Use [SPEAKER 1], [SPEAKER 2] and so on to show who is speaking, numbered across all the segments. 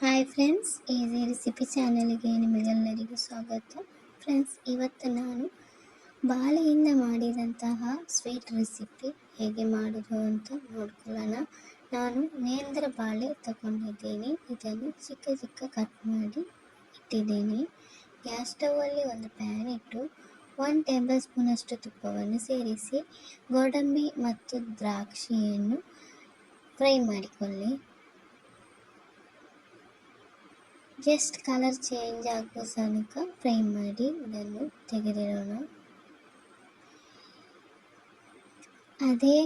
[SPEAKER 1] Hi friends easy recipe ಚಾನಲ್ಗೆ ನಿಮಗೆಲ್ಲರಿಗೂ ಸ್ವಾಗತ. ಫ್ರೆಂಡ್ಸ್, ಇವತ್ತು ನಾನು ಬಾಳೆಯಿಂದ ಮಾಡಿದಂತಹ ಸ್ವೀಟ್ ರೆಸಿಪಿ ಹೇಗೆ ಮಾಡೋದು ಅಂತ ನೋಡ್ಕೊಳ್ಳೋಣ. ನಾನು ನೇಂದ್ರ ಬಾಳೆ ತಗೊಂಡಿದ್ದೀನಿ. ಇದನ್ನು ಚಿಕ್ಕ ಚಿಕ್ಕ ಕಟ್ ಮಾಡಿ ಇಟ್ಟಿದ್ದೀನಿ. ಗ್ಯಾಸ್ ಸ್ಟವಲ್ಲಿ ಒಂದು ಪ್ಯಾನ್ ಇಟ್ಟು ಒನ್ ಟೇಬಲ್ ಸ್ಪೂನಷ್ಟು ತುಪ್ಪವನ್ನು ಸೇರಿಸಿ, ಗೋಡಂಬಿ ಮತ್ತು ದ್ರಾಕ್ಷಿಯನ್ನು ಫ್ರೈ ಮಾಡಿಕೊಳ್ಳಿ. ಜಸ್ಟ್ ಕಲರ್ ಚೇಂಜ್ ಆಗೋ ತನಕ ಫ್ರೈ ಮಾಡಿ, ಇದನ್ನು ತೆಗೆದಿರೋಣ ಅದೇ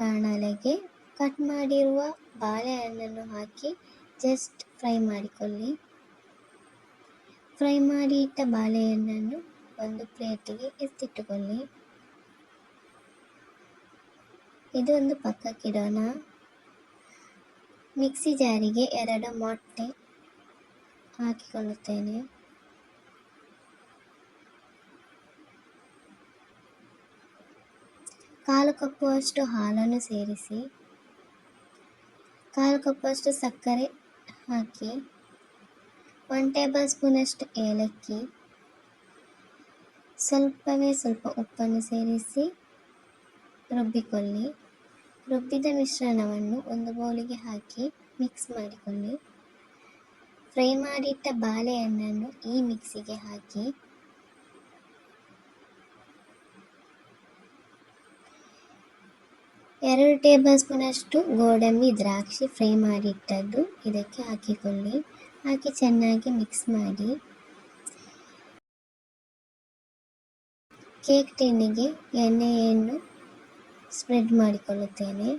[SPEAKER 1] ಬಾಣಲೆಗೆ ಕಟ್ ಮಾಡಿರುವ ಬಾಳೆಹಣ್ಣನ್ನು ಹಾಕಿ ಜಸ್ಟ್ ಫ್ರೈ ಮಾಡಿಕೊಳ್ಳಿ. ಫ್ರೈ ಮಾಡಿ ಇಟ್ಟ ಬಾಳೆಹಣ್ಣನ್ನು ಒಂದು ಪ್ಲೇಟಿಗೆ ಎತ್ತಿಟ್ಟುಕೊಳ್ಳಿ. ಇದೊಂದು ಪಕ್ಕಕ್ಕಿಡೋಣ. ಮಿಕ್ಸಿ ಜಾರಿಗೆ ಎರಡು ಮೊಟ್ಟೆ ಹಾಕಿಕೊಳ್ಳುತ್ತೇನೆ. ಕಾಲು ಕಪ್ಪುವಷ್ಟು ಹಾಲನ್ನು ಸೇರಿಸಿ, ಕಾಲು ಕಪ್ಪಷ್ಟು ಸಕ್ಕರೆ ಹಾಕಿ ಒನ್ ಟೇಬಲ್ ಸ್ಪೂನಷ್ಟು ಏಲಕ್ಕಿ, ಸ್ವಲ್ಪವೇ ಸ್ವಲ್ಪ ಉಪ್ಪನ್ನು ಸೇರಿಸಿ ರುಬ್ಬಿಕೊಳ್ಳಿ. ರುಬ್ಬಿದ ಮಿಶ್ರಣವನ್ನು ಒಂದು ಬೌಲಿಗೆ ಹಾಕಿ ಮಿಕ್ಸ್ ಮಾಡಿಕೊಳ್ಳಿ. ಫ್ರೈ ಮಾಡಿಟ್ಟ ಬಾಳೆಹಣ್ಣನ್ನು ಈ ಮಿಕ್ಸಿಗೆ ಹಾಕಿ ಎರಡು ಟೇಬಲ್ ಸ್ಪೂನಷ್ಟು ಗೋಡಂಬಿ ದ್ರಾಕ್ಷಿ ಫ್ರೈ ಮಾಡಿಟ್ಟದ್ದು ಇದಕ್ಕೆ ಹಾಕಿಕೊಳ್ಳಿ. ಹಾಕಿ ಚೆನ್ನಾಗಿ ಮಿಕ್ಸ್ ಮಾಡಿ. ಕೇಕ್ ಟಿನ್ನಿಗೆ ಎಣ್ಣೆಯನ್ನು ಸ್ಪ್ರೆಡ್ ಮಾಡಿಕೊಳ್ಳುತ್ತೇನೆ.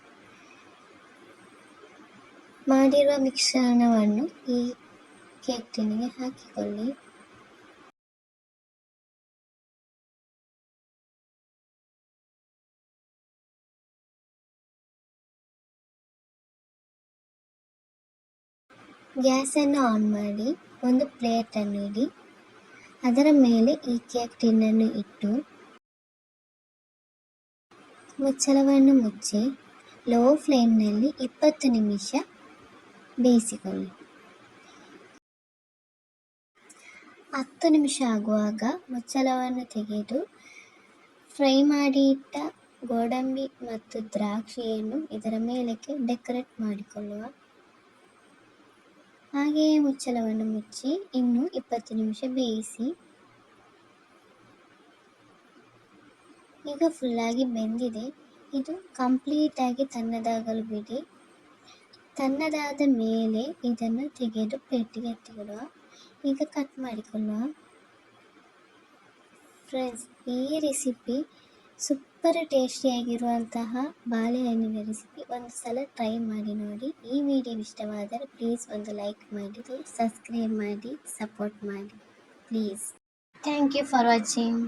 [SPEAKER 1] ಮಾಡಿರುವ ಮಿಶ್ರಣವನ್ನು ಈ ಕೇಕ್ ಹಾಕಿಕೊಳ್ಳಿ. ಗ್ಯಾಸನ್ನು ಆನ್ ಮಾಡಿ ಒಂದು ಪ್ಲೇಟನ್ನು ಇಡಿ. ಅದರ ಮೇಲೆ ಈ ಕೇಕ್ ಟಿನ್ನನ್ನು ಇಟ್ಟು ಮುಚ್ಚಳವನ್ನು ಮುಚ್ಚಿ, ಲೋ ಫ್ಲೇಮ್ನಲ್ಲಿ ಇಪ್ಪತ್ತು ನಿಮಿಷ ಬೇಯಿಸಿಕೊಳ್ಳಿ. ಹತ್ತು ನಿಮಿಷ ಆಗುವಾಗ ಮುಚ್ಚಳವನ್ನು ತೆಗೆದು ಫ್ರೈ ಮಾಡಿ ಇಟ್ಟ ಗೋಡಂಬಿ ಮತ್ತು ದ್ರಾಕ್ಷಿಯನ್ನು ಇದರ ಮೇಲಕ್ಕೆ ಡೆಕೋರೇಟ್ ಮಾಡಿಕೊಳ್ಳುವ ಹಾಗೆಯೇ ಮುಚ್ಚಳವನ್ನು ಮುಚ್ಚಿ ಇನ್ನು ಇಪ್ಪತ್ತು ನಿಮಿಷ ಬೇಯಿಸಿ ಈಗ ಫುಲ್ಲಾಗಿ ಬೆಂದಿದೆ. ಇದು ಕಂಪ್ಲೀಟಾಗಿ ತನ್ನದಾಗಲು ಬಿಡಿ. ತನ್ನದಾದ ಮೇಲೆ ಇದನ್ನು ತೆಗೆದು ಪ್ಲೇಟಿಗೆ ಎತ್ತಿಕೊಡುವ ಈಗ ಕಟ್ ಮಾಡಿಕೊಳ್ಳುವ. ಫ್ರೆಂಡ್ಸ್ ಈ ರೆಸಿಪಿ ಸೂಪರ್ ಟೇಸ್ಟಿಯಾಗಿರುವಂತಹ ಬಾಳೆಹಣ್ಣಿನ ರೆಸಿಪಿ ಒಂದು ಸಲ ಟ್ರೈ ಮಾಡಿ ನೋಡಿ. ಈ ವಿಡಿಯೋ ಇಷ್ಟವಾದರೆ ಪ್ಲೀಸ್ ಒಂದು ಲೈಕ್ ಮಾಡಿ ಸಬ್ಸ್ಕ್ರೈಬ್ ಮಾಡಿ ಸಪೋರ್ಟ್ ಮಾಡಿ please thank you for watching